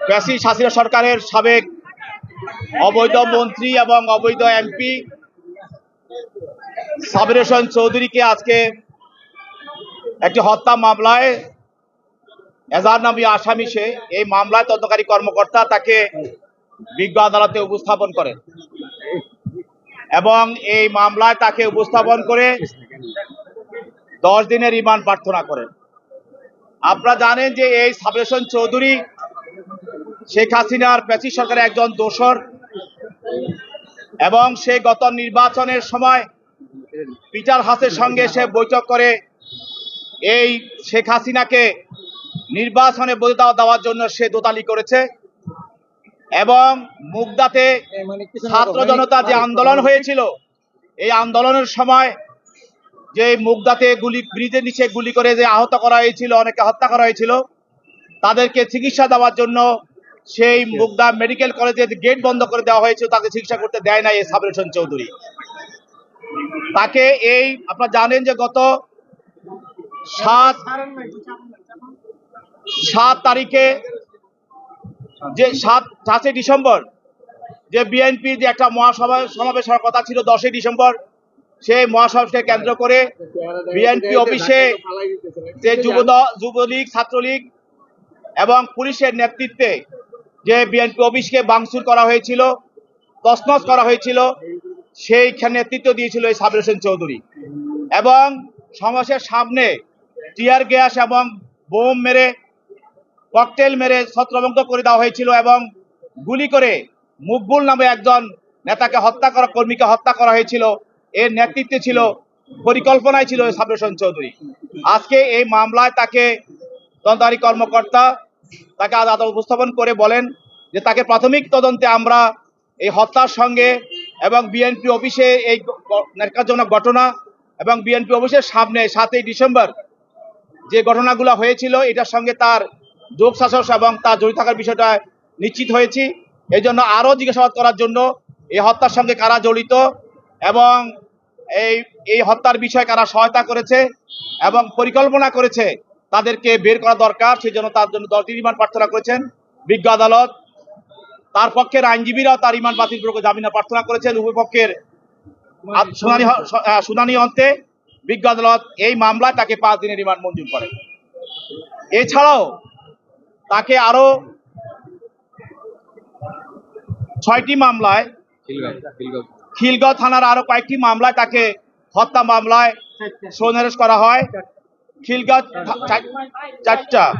প্যাসি হাসিনা সরকারের সাবেক অবৈধ মন্ত্রী এবং অবৈধ এমপি সাবির হোসেন চৌধুরীকে আজকে একটি হত্যা মামলায় এজার নামী আসামি সে এই মামলায় তদন্তকারী কর্মকর্তা তাকে বিজ্ঞ আদালতে উপস্থাপন করেন এবং এই মামলায় তাকে উপস্থাপন করে দশ দিনের রিমান্ড প্রার্থনা করেন। আপনারা জানেন যে এই সাবেশন চৌধুরী শেখ হাসিনার প্যাসি সরকারের একজন দোষর এবং সে গত নির্বাচনের সময় পিটার হাসের সঙ্গে সে বৈঠক করে এই শেখ হাসিনাকে নির্বাচনে বৈধতা দেওয়ার জন্য সে দোতালি করেছে এবং মুগদাতে ছাত্র জনতা যে আন্দোলন হয়েছিল, এই আন্দোলনের সময় যে মুগদাতে গুলি, ব্রিজের নিচে গুলি করে যে আহত করা হয়েছিল অনেকে হত্যা করা হয়েছিল, তাদেরকে চিকিৎসা দেওয়ার জন্য সেই মুগদা মেডিকেল কলেজের গেট বন্ধ করে দেওয়া হয়েছিল তাকে চিকিৎসা করতে দেয় না এই সাবির হোসেন চৌধুরী। তাকে এই আপনারা জানেন যে গত সাত সাত তারিখে যে সাত সাতই ডিসেম্বর যে বিএনপি যে একটা মহাসভা সমাবেশ হওয়ার কথা ছিল দশই ডিসেম্বর সেই মহাসভাকে কেন্দ্র করে বিএনপি অফিসে যে যুব যুবলীগ ছাত্রলীগ এবং পুলিশের নেতৃত্বে যে বিএনপি অফিসকে বাংচুর করা হয়েছিল তসনস করা হয়েছিল, সেইখানে নেতৃত্ব দিয়েছিল এই সাবির হোসেন চৌধুরী। এবং সমাবেশের সামনে টিয়ার গ্যাস এবং বোম মেরে, ককটেল মেরে ছত্রভঙ্গ করে দেওয়া হয়েছিল এবং গুলি করে মুকবুল নামে একজন নেতাকে হত্যা করা, কর্মীকে হত্যা করা হয়েছিল। এর নেতৃত্বে ছিল, পরিকল্পনায় ছিল সাবির হোসেন চৌধুরী। আজকে এই মামলায় তাকে তদন্তকারী কর্মকর্তা তাকে আদালত উপস্থাপন করে বলেন যে তাকে প্রাথমিক তদন্তে আমরা এই হত্যার সঙ্গে এবং বিএনপি অফিসে এই ন্যাক্কারজনক ঘটনা এবং বিএনপি অফিসের সামনে সাতই ডিসেম্বর যে ঘটনাগুলো হয়েছিল, এটার সঙ্গে তার যোগ শাসক এবং তার জড়িত থাকার বিষয়টা নিশ্চিত হয়েছি। এই জন্য আরও জিজ্ঞাসাবাদ করার জন্য এই হত্যার সঙ্গে কারা জড়িত এবং এই এই হত্যার বিষয়ে কারা সহায়তা করেছে এবং পরিকল্পনা করেছে তাদেরকে বের করা দরকার সেই জন্য তার জন্য দশ দিন রিমান্ড প্রার্থনা করেছেন বিজ্ঞ আদালত। তার পক্ষের আইনজীবীরাও তার রিমান্ড বাতিল করে জামিনা প্রার্থনা করেছেন। উভয় পক্ষের শুনানি শুনানি অন্তে বিজ্ঞ আদালত এই মামলায় তাকে পাঁচ দিনের রিমান্ড মঞ্জুর করে এছাড়াও তাকে আরও ছয়টি মামলায় খিলগাঁও থানার আরও কয়েকটি মামলায় তাকে হত্যা মামলায় সোনারেশ করা হয়। খিলগাঁও চারটা।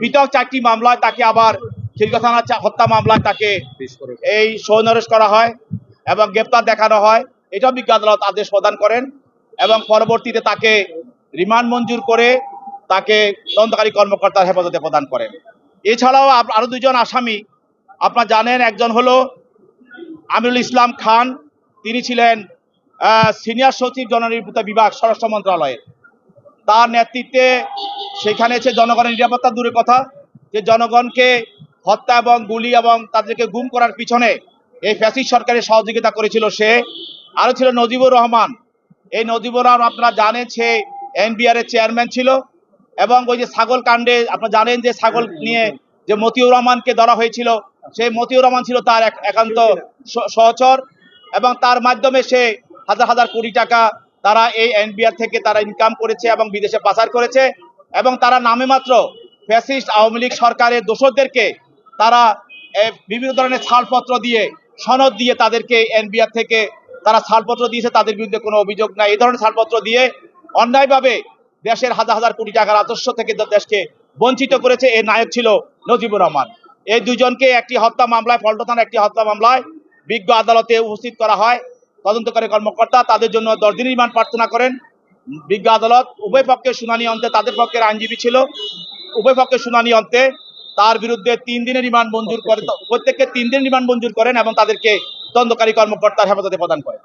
পৃথক চারটি মামলায় তাকে আবার খিলগাঁও থানার চা- হত্যা মামলায় তাকে এই সৌনরেশ করা হয় এবং গ্রেপ্তার দেখানো হয়। এটাও বিজ্ঞ আদালত আদেশ প্রদান করেন এবং পরবর্তীতে তাকে রিমান্ড মঞ্জুর করে তাকে তদন্তকারী কর্মকর্তার হেফাজতে প্রদান করেন। এছাড়াও আপ- আরও দুজন আসামি। আপনারা জানেন একজন হলো আমিরুল ইসলাম খান, তিনি ছিলেন সিনিয়র সচিব জননিরাপত্তা বিভাগ স্বরাষ্ট্র মন্ত্রণালয়ের। তার নেতৃত্বে সেখানে হচ্ছে জনগণের নিরাপত্তা দূরের কথা, যে জনগণকে হত্যা এবং গুলি এবং তাদেরকে গুম করার পিছনে এই ফ্যাসিস সরকারের সহযোগিতা করেছিল সে। আরও ছিল নজিবুর রহমান। এই নজিবুর রহমান আপনারা জানেন সে এনবিআর এর চেয়ারম্যান ছিল এবং ওই যে ছাগল কাণ্ডে আপনারা জানেন যে ছাগল নিয়ে যে মতিউর রহমানকে ধরা হয়েছিল, সেই মতিউর রহমান ছিল তার এক- একান্ত সহচর এবং তার মাধ্যমে সে হাজার হাজার কোটি টাকা তারা এই এনবিআর থেকে তারা ইনকাম করেছে এবং বিদেশে পাচার করেছে এবং তারা নামে মাত্র ফ্যাসিস্ট আওয়ামী লীগ সরকারের দোষরদেরকে তারা বিভিন্ন ধরনের ছাড়পত্র দিয়ে, সনদ দিয়ে তাদেরকে এনবিআর থেকে তারা ছাড়পত্র দিয়েছে, তাদের বিরুদ্ধে কোনো অভিযোগ নাই। এই ধরনের ছাড়পত্র দিয়ে অন্যায়ভাবে দেশের হাজার হাজার কোটি টাকার রাজস্ব থেকে দেশকে বঞ্চিত করেছে এর নায়ক ছিল নজিবুর রহমান। এই দুজনকে একটি হত্যা মামলায় ফল্ট থানার একটি হত্যা মামলায় বিজ্ঞ আদালতে উপস্থিত করা হয়। তদন্তকারী কর্মকর্তা তাদের জন্য দশ দিন রিমান্ড প্রার্থনা করেন। বিজ্ঞ আদালত উভয় পক্ষের শুনানি অন্তে তাদের পক্ষের আইনজীবী ছিল। উভয় পক্ষের শুনানি অন্তে তার বিরুদ্ধে তিন দিনের রিমান্ড মঞ্জুর করে প্রত্যেককে তিন দিন রিমান্ড মঞ্জুর করেন এবং তাদেরকে তদন্তকারী কর্মকর্তার হেফাজতে প্রদান করেন।